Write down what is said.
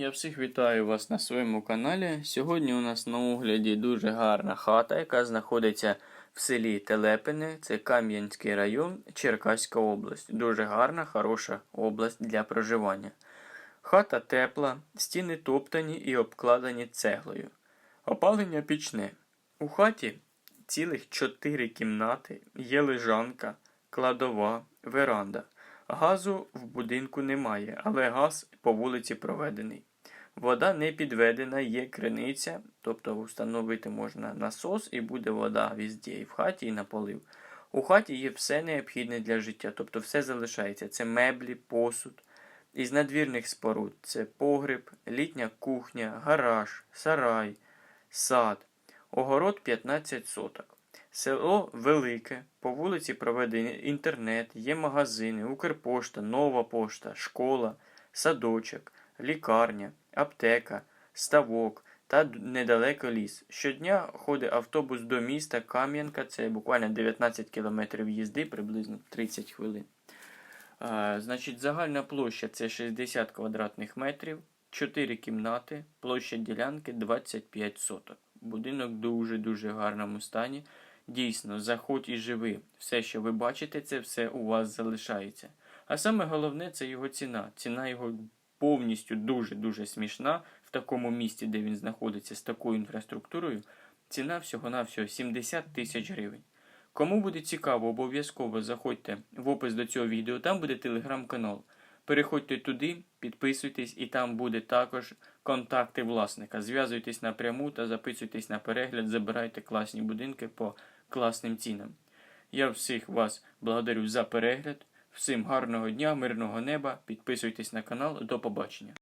Я всіх вітаю вас на своєму каналі. Сьогодні у нас на огляді дуже гарна хата, яка знаходиться в селі Телепине. Це Кам'янський район, Черкаська область. Дуже гарна, хороша область для проживання. Хата тепла, стіни топтані і обкладені цеглою. Опалення пічне. У хаті цілих чотири кімнати, є лежанка, кладова, веранда. Газу в будинку немає, але газ по вулиці проведений. Вода не підведена, є криниця, тобто встановити можна насос і буде вода везде, і в хаті, і на полив. У хаті є все необхідне для життя, тобто все залишається. Це меблі, посуд. Із надвірних споруд це погреб, літня кухня, гараж, сарай, сад, огород 15 соток. Село велике, по вулиці проведений інтернет, є магазини, Укрпошта, Нова пошта, школа, садочок, лікарня, аптека, ставок та недалеко ліс. Щодня ходить автобус до міста Кам'янка, це буквально 19 кілометрів їзди, приблизно 30 хвилин. А, значить, загальна площа це 60 квадратних метрів, 4 кімнати, площа ділянки 25 соток. Будинок дуже-дуже гарному стані. Дійсно, заходь і живи. Все, що ви бачите, це все у вас залишається. А саме головне це його ціна. Ціна його повністю дуже-дуже смішна в такому місті, де він знаходиться з такою інфраструктурою. Ціна всього-навсього 70 тисяч гривень. Кому буде цікаво, обов'язково заходьте в опис до цього відео, там буде телеграм-канал. Переходьте туди, підписуйтесь, і там буде також контакти власника. Зв'язуйтесь напряму та записуйтесь на перегляд, забирайте класні будинки по класним цінам. Я всіх вас благодарю за перегляд. Всім гарного дня, мирного неба. Підписуйтесь на канал. До побачення.